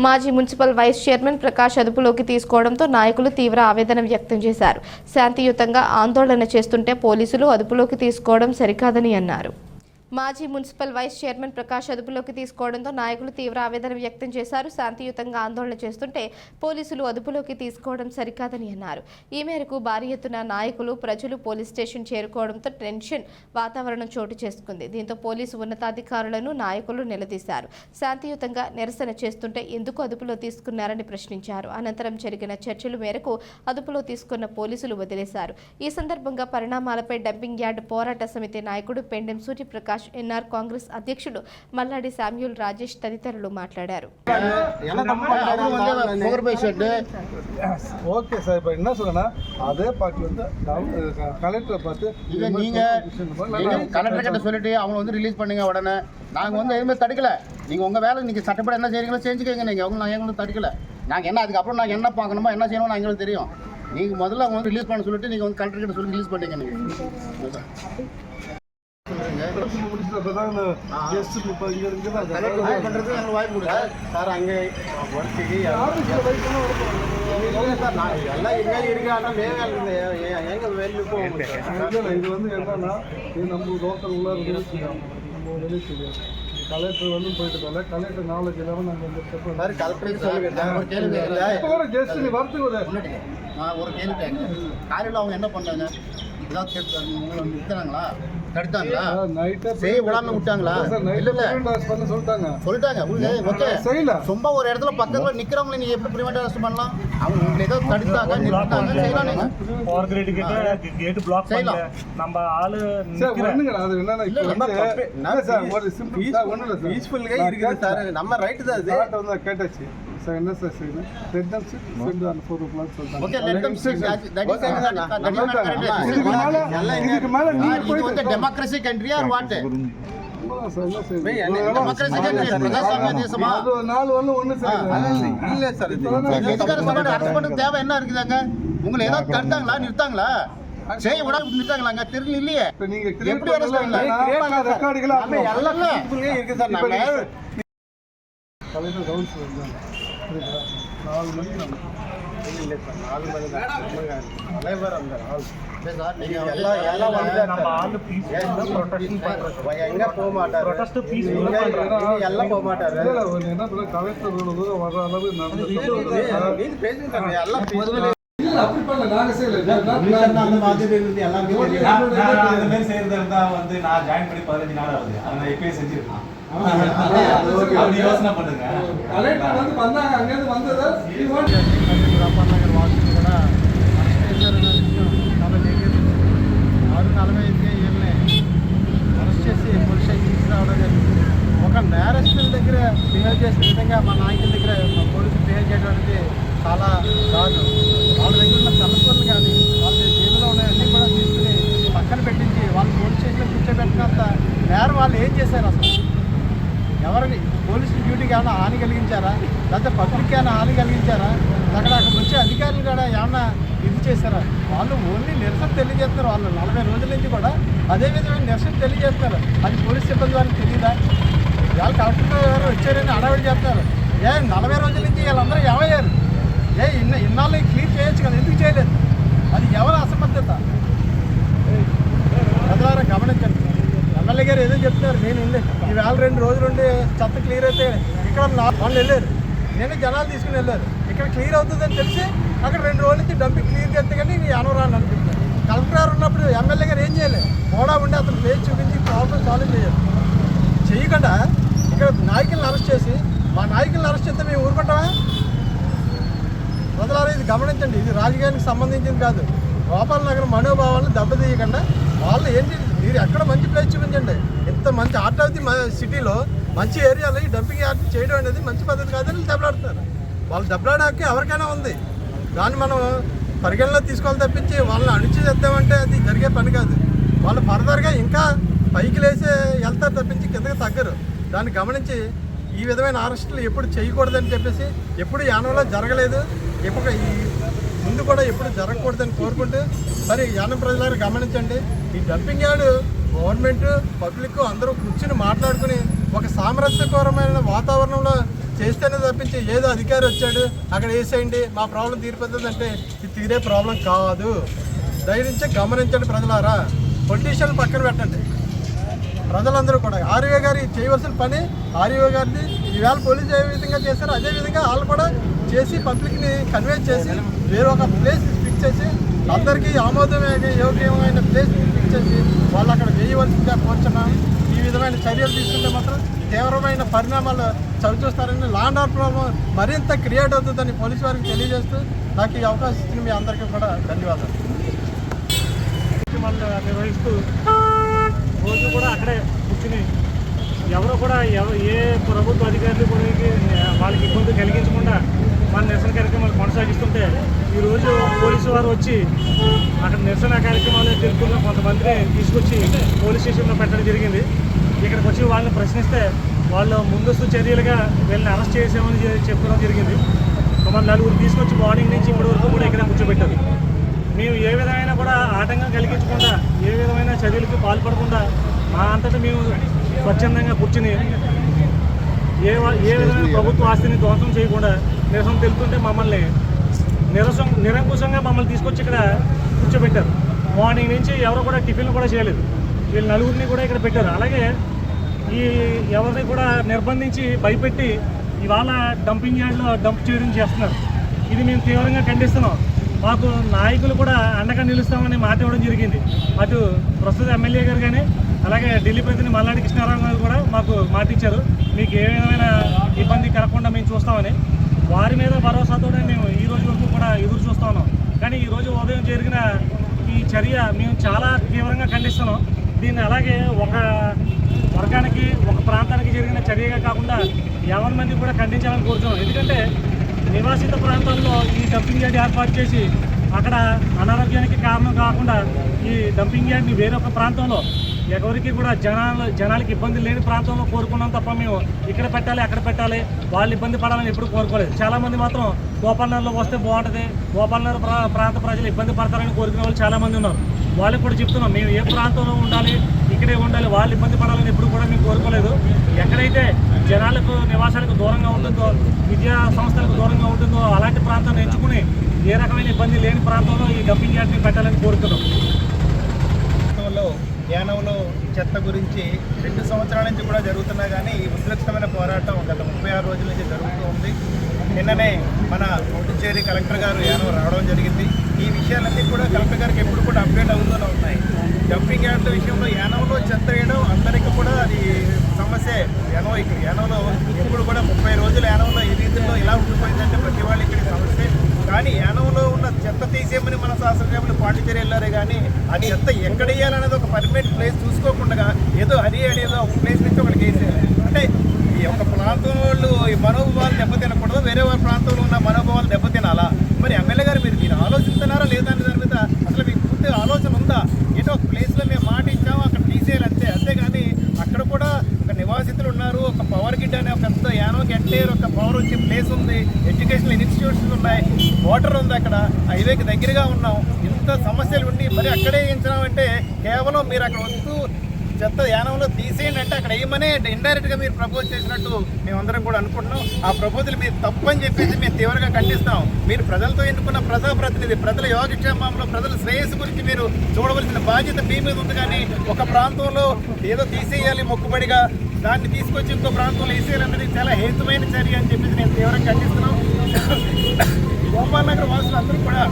మాజీ municipal vice chairman Prakash అదుపులోకి తీసుకోవడంతో నాయకులు తీవ్ర ఆవేదన వ్యక్తం చేశారు. శాంతియుతంగా ఆందోళన చేస్తుంటే పోలీసులు అదుపులోకి తీసుకోవడం సరికాదని అన్నారు. మాజీ మున్సిపల్ వైస్ చైర్మన్ ప్రకాష్ అదుపులోకి తీసుకోవడంతో నాయకులు తీవ్ర ఆవేదన వ్యక్తం చేశారు. శాంతియుతంగా ఆందోళన చేస్తుంటే పోలీసులు అదుపులోకి తీసుకోవడం సరికాదని అన్నారు. ఈ మేరకు భారీ ఎత్తున నాయకులు ప్రజలు పోలీస్ స్టేషన్ చేరుకోవడంతో టెన్షన్ వాతావరణం చోటు చేసుకుంది. దీంతో పోలీసు ఉన్నతాధికారులను నాయకులు నిలదీశారు. శాంతియుతంగా నిరసన చేస్తుంటే ఎందుకు అదుపులో తీసుకున్నారని ప్రశ్నించారు. అనంతరం జరిగిన చర్చల మేరకు అదుపులో తీసుకున్న పోలీసులు వదిలేశారు. ఈ సందర్భంగా పరిణామాలపై డంపింగ్ యార్డ్ పోరాట సమితి నాయకుడు Pendem Suryaprakash ఎన్ఆర్ కాంగ్రెస్ అధ్యక్షుడు మల్లాడి శామ్యూల్ రాజేష్ తదితరులు మాట్లాడారు சுகர் பேஷண்ட்டு ஓகே சார் இப்போ என்ன சொல்றேன்னா அதே பார்ட்டி வந்து கலெக்டரை பார்த்து இதை நீங்க கலெக்டர் கிட்ட சொல்லிட்டு அவங்க வந்து ரிலீஸ் பண்ணுங்க உடனே நாங்கள் வந்து எதுவுமே தடுக்கல நீங்கள் உங்கள் வேலை நீங்கள் சட்டப்படி என்ன செய்றீங்களோ செஞ்சுக்கோங்க நீங்கள் அவங்க நாங்கள் எங்களுக்கு தடுக்கல நாங்கள் என்ன அதுக்கப்புறம் நாங்கள் என்ன பார்க்கணுமோ என்ன செய்யணுமோ எங்களுக்கு தெரியும் நீங்கள் முதல்ல அவங்க வந்து ரிலீஸ் பண்ண சொல்லிட்டு நீங்கள் வந்து கலெக்டர் கிட்ட சொல்லி ரிலீஸ் பண்ணிங்க நீங்கள் சார் அங்கே ஒர்க்குக்கு சார் நான் எல்லாம் இருக்கா ஆனால் மேகால் எங்கே வெளியில் போக வந்து என்னன்னா இது நம்ம லோக்கல் உள்ள நம்ம கலெக்டர் வந்து போயிட்டு இருந்தாங்க கலெக்டர் நாலேஜ் இல்லாமல் நாங்கள் வந்து ஸ்டெப் பண்ணி கலெக்டர் சொல்லுங்க. ஜஸ்ட் நீ வரத்துக்கு ஒரு நான் ஒரு கேள்வி காலையில் அவங்க என்ன பண்ணாங்க? இதெல்லாம் கேட்டு உங்களை நிறுத்தினாங்களா? தடுத்தாங்களா? நைட்டே செய்ய விடாம விட்டாங்களா? சார் இல்ல இல்ல. பண்ண சொல்லிட்டாங்க. சொல்லிட்டாங்க. ஓகே செய்யல சும்மா ஒரு இடத்துல பக்கத்துல நிக்கிறவங்களை நீங்க எப்படி பிரிவெண்ட் அரெஸ்ட் பண்ணலாம்? அவங்க உங்களை ஏதோ தடுத்தாங்க நிறுத்தாங்க செய்யலாம் நீங்க. கிட்ட கேட் பிளாக் செய்யலாம். பண்ணல. நம்ம ஆளு சார் அது என்னன்னா இப்போ இல்ல, சார் ஒரு சிம்பிள் சார் ஒன்றும் இல்லை சார் பீஸ்ஃபுல்லாக இருக்குது சார் நம்ம ரைட்டு தான் அது. கேட்டாச்சு. సార్ ఎంత sir sir let them sit set then four o'clock sir okay let them sit that is இதுக்கு தேவை என்ன இருக்குதாங்க உங்களை ஏதாவது தடுத்தாங்களா நிறுத்தாங்களா? செய்ய விடாம நிட்டாங்களாங்க தெரியல இல்லையே. எப்படி ரெக்கார்டுகள் நாலு மணிக்கு நம்ம. தலைவர் அந்த நாள் எங்க போக மாட்டாரு? எல்லாம் போக மாட்டாரு? வர்ற அளவு நடந்து அப்படி பண்ண நாங்க செய்யல. அந்த மாதிரி செய்யறதா வந்து நான் ஜாயின் பண்ணி பதினஞ்சு நாள் ஆகுது. அதை எப்பயும் செஞ்சிருக்கான். அப்படி யோசனை பண்ணுங்க கலெக்டர் வந்து வந்தாங்க அங்க இருந்து வந்தது రామనగర్ వాసులు కూడా అరెస్ట్ చేశారన్న విషయం చాలా తెలియదు ఆరు నలభై ఐదు ఏళ్ళని అరెస్ట్ చేసి పోలీస్ స్టేషన్ తీసుకురావడం జరిగింది ఒక నేరస్తుల దగ్గర బిహేవ్ చేసిన విధంగా మా నాయకుల దగ్గర మా పోలీసులు బిహేవ్ చేయడం అనేది చాలా కాదు వాళ్ళ దగ్గర లేకపోతే హాని కలిగించారా? అక్కడ అక్కడ వచ్చే అధికారులు కూడా ఏమన్నా ఇది చేశారా? వాళ్ళు ఓన్లీ నిరసన తెలియజేస్తున్నారు. వాళ్ళు నలభై రోజుల నుంచి కూడా అదే విధమైన నిరసన తెలియజేస్తున్నారు. అది పోలీస్ సిబ్బంది వారికి తెలియదా వాళ్ళు కలెక్టర్ గారు వచ్చారని అడవిడి చేస్తారు ఏ నలభై రోజుల నుంచి వీళ్ళందరూ ఏమయ్యారు? ఏ ఇన్న ఇన్నాళ్ళు క్లీన్ చేయొచ్చు కదా ఎందుకు చేయలేదు? అది ఎవరి అసమర్థత? ప్రజలారా గమనించండి. ఎమ్మెల్యే గారు ఏదో చెప్తున్నారు నేను ఉండే. ఈవేళ రెండు రోజులు చెత్త క్లియర్ అయితే ఇక్కడ నా వాళ్ళు వెళ్ళారు. నేను జనాలు తీసుకుని వెళ్ళారు ఇక్కడ క్లియర్ అవుతుందని తెలిసి అక్కడ రెండు రోజుల నుంచి డంపింగ్ క్లియర్ చేస్తే కానీ నేను అనిపిస్తుంది. కలెక్టర్ గారు ఉన్నప్పుడు ఎమ్మెల్యే గారు ఏం చేయలేదు మోడా ఉండి అతను పేరు చూపించి ప్రాబ్లం సాల్వ్ చేయాలి. చేయకుండా ఇక్కడ నాయకులను అరెస్ట్ చేసి మా నాయకులను అరెస్ట్ చేస్తే మేము ఊరుకుంటామా? ప్రజలారా ఇది గమనించండి. ఇది రాజకీయానికి సంబంధించింది కాదు. గోపాల నగరం మనోభావాలను దెబ్బతీయకుండా వాళ్ళు ఏంటి? మీరు ఎక్కడ మంచి ప్లేస్ చూపించండి. ఇంత మంచి ఆర్ట్ ఆఫ్ ది సిటీలో మంచి ఏరియాలో ఈ డంపింగ్ యార్డ్ చేయడం అనేది మంచి పద్ధతి కాదని వీళ్ళు దెబ్బలాడుతున్నారు. వాళ్ళు దెబ్బలాడడానికి ఎవరికైనా ఉంది. దాన్ని మనం పరిగణలో తీసుకోవాలి తప్పించి వాళ్ళని అణిచి చేద్దామంటే అది జరిగే పని కాదు. వాళ్ళు ఫర్దర్గా ఇంకా పైకి లేసే వెళ్తారు తప్పించి కిందకి తగ్గరు. దాన్ని గమనించి ఈ విధమైన అరెస్టులు ఎప్పుడు చేయకూడదని చెప్పేసి ఎప్పుడు యానంలో జరగలేదు. ఎప్పుడు ఈ ముందు కూడా ఎప్పుడు జరగకూడదని కోరుకుంటూ మరి యానం ప్రజలను గమనించండి. ఈ డంపింగ్ యార్డ్ గవర్నమెంట్ పబ్లిక్ అందరూ కూర్చుని మాట్లాడుకుని ఒక సామరస్యకరమైన వాతావరణంలో చేస్తేనే తప్పించి ఏదో అధికారి వచ్చాడు అక్కడ వేసేయండి మా ప్రాబ్లం తీరిపోతుంది అంటే ఇది తీరే ప్రాబ్లం కాదు. దయచేసి గమనించండి ప్రజలారా. పొలిటీషియన్లు పక్కన పెట్టండి. ప్రజలందరూ కూడా. ఆర్యో గారి చేయవలసిన పని ఆర్యో గారిని ఈవేళ పోలీసు ఏ విధంగా చేశారో అదే విధంగా వాళ్ళు కూడా చేసి పబ్లిక్ని కన్వే చేసి వేరొక ప్లేస్ ఫిక్స్ చేసి అందరికీ ఆమోదమైన యోగ్యమైన ప్లేస్ ఫిక్స్ చేసి వాళ్ళు అక్కడ వేయవలసిందిగా కోరుచున్నాం. విధమైన చర్యలు తీసుకుంటే మాత్రం తీవ్రమైన పరిణామాలు చవిచూస్తారని లాండ్ ఆర్డర్ ప్రాబ్లం మరింత క్రియేట్ అవుతుందని పోలీసు వారికి తెలియజేస్తూ నాకు ఈ అవకాశం ఇచ్చిన మీ అందరికీ కూడా ధన్యవాదాలు. కార్యక్రమాలు నిర్వహిస్తూ రోజు కూడా అక్కడే కూర్చుని ఎవరో కూడా ఏ ప్రభుత్వ అధికారులు కూడా వాళ్ళకి ఇబ్బంది కలిగించకుండా మన నిరసన కార్యక్రమాలు కొనసాగిస్తుంటే ఈరోజు పోలీసు వారు వచ్చి అక్కడ నిరసన కార్యక్రమాలు తెలుపుకున్న కొంతమందిని తీసుకొచ్చి పోలీస్ స్టేషన్లో పెట్టడం జరిగింది. ఇక్కడికి వచ్చి వాళ్ళని ప్రశ్నిస్తే వాళ్ళు ముందస్తు చర్యలుగా వీళ్ళని అరెస్ట్ చేసామని చెప్పడం జరిగింది. మన నలుగురు తీసుకొచ్చి మార్నింగ్ నుంచి ఇప్పటి వరకు కూడా ఇక్కడ కూర్చోబెట్టారు. మేము ఏ విధమైన కూడా ఆటంకం కలిగించకుండా ఏ విధమైన చర్యలకు పాల్పడకుండా మా అంతటా మేము స్వచ్ఛందంగా కూర్చుని ఏ ఏ విధమైన ప్రభుత్వ ఆస్తిని ధ్వంసం చేయకుండా నిరసన తెలుపుతుంటే మమ్మల్ని నిరసం నిరంకుశంగా మమ్మల్ని తీసుకొచ్చి ఇక్కడ కూర్చోబెట్టారు. మార్నింగ్ నుంచి ఎవరు కూడా టిఫిన్లు కూడా చేయలేదు. వీళ్ళు నలుగురిని కూడా ఇక్కడ పెట్టారు. అలాగే ఈ ఎవరిని కూడా నిర్బంధించి భయపెట్టి ఇవాళ డంపింగ్ యార్డ్లో డంప్ చేయడం చేస్తున్నారు. ఇది మేము తీవ్రంగా ఖండిస్తున్నాం. మాకు నాయకులు కూడా అండగా నిలుస్తామని మాట ఇవ్వడం జరిగింది. అటు ప్రస్తుత ఎమ్మెల్యే గారు కానీ అలాగే ఢిల్లీ ప్రతిని మల్లాడి కృష్ణారావు గారు కూడా మాకు మాట ఇచ్చారు. మీకు ఏ విధమైన ఇబ్బంది కలగకుండా మేము చూస్తామని. వారి మీద భరోసాతోనే మేము ఈ రోజు వరకు కూడా ఎదురు చూస్తా ఉన్నాం. కానీ ఈరోజు ఉదయం జరిగిన ఈ చర్య మేము చాలా తీవ్రంగా ఖండిస్తున్నాం. దీన్ని అలాగే ఒక వర్గానికి ఒక ప్రాంతానికి జరిగిన చర్యగా కాకుండా యావన్ మంది కూడా ఖండించాలని కోరుతున్నాం. ఎందుకంటే నివాసిత ప్రాంతాల్లో ఈ డంపింగ్ యార్డ్ ఏర్పాటు చేసి అక్కడ అనారోగ్యానికి కారణం కాకుండా ఈ డంపింగ్ యార్డ్ని వేరొక ప్రాంతంలో ఎవరికి కూడా జనాలు జనాలకి ఇబ్బంది లేని ప్రాంతంలో కోరుకున్నాం తప్ప మేము ఇక్కడ పెట్టాలి అక్కడ పెట్టాలి వాళ్ళు ఇబ్బంది పడాలని ఎప్పుడు కోరుకోలేదు. చాలామంది మాత్రం గోపాలనగర్లో వస్తే బాగుంటుంది గోపాలనగర్ ప్రా ప్రాంత ప్రజలు ఇబ్బంది పడతారని కోరుకునే వాళ్ళు చాలామంది ఉన్నారు. వాళ్ళకి కూడా చెప్తున్నాం మేము ఏ ప్రాంతంలో ఉండాలి ఇక్కడే ఉండాలి వాళ్ళు ఇబ్బంది పడాలని ఎప్పుడు కూడా మేము కోరుకోలేదు. ఎక్కడైతే జనాలకు నివాసాలకు దూరంగా ఉంటుందో విద్యా సంస్థలకు దూరంగా ఉంటుందో అలాంటి ప్రాంతాన్ని ఎంచుకుని ఏ రకమైన ఇబ్బంది లేని ప్రాంతంలో ఈ డంపింగ్ యార్డ్ని పెట్టాలని కోరుతున్నాం ప్రభుత్వంలో యానంలో చెత్త గురించి రెండు సంవత్సరాల నుంచి కూడా జరుగుతున్నా కానీ ఈ ఉద్రిక్తమైన పోరాటం గత ముప్పై ఆరు రోజుల నుంచి జరుగుతూ ఉంది. నిన్ననే మన పుదుచ్చేరి కలెక్టర్ గారు యానం రావడం జరిగింది. ఈ విషయాలన్నీ కూడా కలెక్టర్ గారికి ఎప్పుడు కూడా అప్డేట్ అవుతూనే ఉన్నాయి. డంపింగ్ యార్డ్ల విషయంలో యానంలో చెత్త వేయడం అందరికీ కూడా అది సమస్య. యానం ఇక్కడ యానంలో ఎప్పుడు కూడా ముప్పై రోజులు యానంలో ఈ రీతిలో ఇలా ఉండిపోయిందంటే ప్రతి వాళ్ళు ఇక్కడ సమస్య. కానీ యానంలో ఉన్న చెత్త తీసేయమని మన శాస్త్రజ్ఞులు పాండిచేరి వెళ్ళారే కానీ ఆ చెత్త ఎక్కడ వేయాలనేది ఒక పర్మనెంట్ ప్లేస్ చూసుకోకుండా ఏదో అది అనేది ఒక ప్లేస్ నుంచి ఒకటి వేసేయాలి. అంటే ఈ యొక్క ప్రాంతం వాళ్ళు ఈ మనోభావాలు దెబ్బతినకూడదు వేరే వారి ప్రాంతంలో ఉన్న మనోభావాలు దెబ్బతినాలా? మరి ఎమ్మెల్యే గారు మీరు దీన్ని ఆలోచిస్తున్నారా లేదా అనే దాని మీద అసలు మీకు పూర్తి ఆలోచన ఉందా? ఏదో ఒక ప్లేస్లో మేము మాట ఇచ్చాము అక్కడ తీసేయాలి అంతే. అంతేగాని అక్కడ కూడా ఒక నివాసితులు ఉన్నారు ఒక పవర్ గిడ్ అనే ఒక పెద్ద యానో గంటేరు ఒక పవర్ వచ్చే ప్లేస్ ఉంది. ఎడ్యుకేషనల్ ఇన్స్టిట్యూట్స్ ఉన్నాయి వాటర్ ఉంది అక్కడ. హైవేకి దగ్గరగా ఉన్నాం. ఇంత సమస్యలు ఉండి మరి అక్కడే వేయించినామంటే కేవలం మీరు అక్కడ వస్తూ చెత్త యానంలో తీసేయండి అంటే అక్కడ ఏమనే ఇండైరెక్ట్గా మీరు ప్రపోజ్ చేసినట్టు మేమందరం కూడా అనుకుంటున్నాం. ఆ ప్రపోజల్ మీరు తప్పని చెప్పేసి మేము తీవ్రంగా ఖండిస్తాం. మీరు ప్రజలతో ఎన్నుకున్న ప్రజాప్రతినిధి ప్రజల యోగక్షేమంలో ప్రజల శ్రేయస్సు గురించి మీరు చూడవలసిన బాధ్యత మీ మీద ఉంది కానీ ఒక ప్రాంతంలో ఏదో తీసేయాలి మొక్కుబడిగా దాన్ని తీసుకొచ్చి ఇంకో ప్రాంతంలో వేసేయాలన్నది చాలా హేతుమైన చర్య అని చెప్పేసి నేను తీవ్రంగా ఖండిస్తున్నాం. గోపాల్ నగర్ వాసులు అందరూ కూడా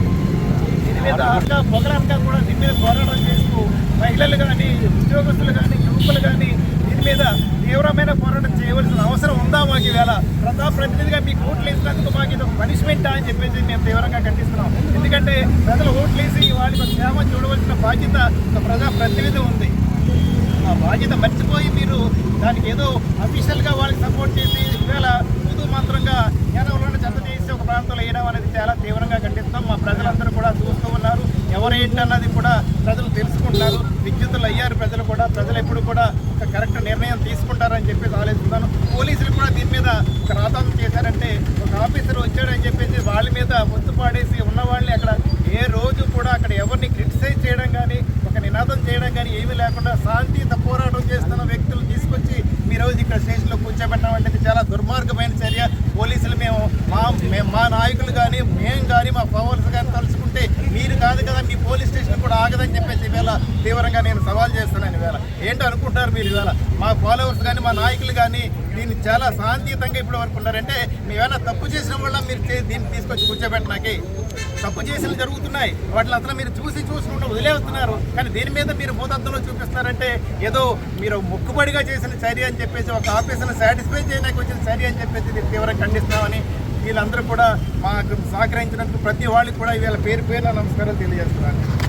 దీని మీద ఇంకా పొగరంతా కూడా దీని మీద పోరాటం చేస్తూ మహిళలు కానీ ఉద్యోగస్తులు కానీ యువకులు కానీ దీని మీద తీవ్రమైన పోరాటం చేయవలసిన అవసరం ఉందా మాకు ఈవేళ? ప్రజా ప్రతినిధిగా మీకు ఓట్లు వేసినందుకు మాకు ఇది ఒక పనిష్మెంటా అని చెప్పేసి మేము తీవ్రంగా ఖండిస్తున్నాం. ఎందుకంటే ప్రజలు ఓట్లు వేసి వాళ్ళకి క్షేమం చూడవలసిన బాధ్యత ఒక ప్రజా ప్రతినిధి ఉంది. ఆ బాధ్యత మర్చిపోయి మీరు దానికి ఏదో అఫీషియల్గా వాళ్ళకి సపోర్ట్ చేసి ఈవేళ తూతూ మంత్రంగా కేరళలోనే చెత్త చేసి ఒక ప్రాంతంలో వేయడం అనేది చాలా తీవ్రంగా ఖండిస్తాం మా ప్రజలందరూ కూడా చూస్తూ ఉన్నారు. ఎవరు ఏంటన్నది కూడా ప్రజలు తెలుసుకుంటున్నారు. విద్యుత్తులు అయ్యారు ప్రజలు కూడా ప్రజలు ఎప్పుడు కూడా ఒక కరెక్ట్ నిర్ణయం తీసుకుంటారని చెప్పేసి ఆలోచిస్తున్నాను. పోలీసులు కూడా దీని మీద ఒక రాతాంతం చేశారంటే ఒక ఆఫీసర్ వచ్చాడని చెప్పేసి వాళ్ళ మీద ఒత్తు పాడేసి ఉన్న వాళ్ళని అక్కడ ఏ రోజు కూడా అక్కడ ఎవరిని క్రిటిసైజ్ చేయడం కానీ ఒక నినాదం చేయడం కానీ ఏమీ లేకుండా శాంతియుత పోరాటం చేస్తున్న వ్యక్తులు తీసుకొచ్చి మీ రోజు ఇక్కడ స్టేషన్లో కూర్చోబెట్టడం అంటే ఇది చాలా దుర్మార్గమైన చర్య మేము మా నాయకులు కానీ మేము కానీ మా పవర్స్ కానీ తలుచుకుంటే మీరు కాదు కదా మీ పోలీస్ స్టేషన్ కూడా ఆగదని చెప్పేసి ఈవేళ తీవ్రంగా నేను సవాల్ చేస్తున్నాను ఇవాళ. ఏంటో అనుకుంటారు మీరు ఇవాళ? మా ఫాలోవర్స్ కానీ మా నాయకులు కానీ దీన్ని చాలా శాంతియుతంగా ఇప్పుడు వరకు ఉన్నారంటే మేమైనా తప్పు చేసిన వల్ల మీరు దీన్ని తీసుకొచ్చి కూర్చోబెట్టడానికి తప్పు చేసినవి జరుగుతున్నాయి. వాటిని అసలు మీరు చూసి చూసుకుంటూ వదిలేస్తున్నారు. కానీ దీని మీద మీరు భూతత్వంలో చూపిస్తున్నారంటే ఏదో మీరు మొక్కుబడిగా చేసిన చర్య అని చెప్పేసి ఒక ఆఫీసును సాటిస్ఫై చేయడానికి వచ్చిన చర్య అని చెప్పేసి దీన్ని తీవ్రంగా ఖండిస్తామని వీళ్ళందరూ కూడా మాకు సహకరించినందుకు ప్రతి వాళ్ళకి కూడా వీళ్ళ పేరు పేరున నమస్కారం తెలియజేస్తున్నాను.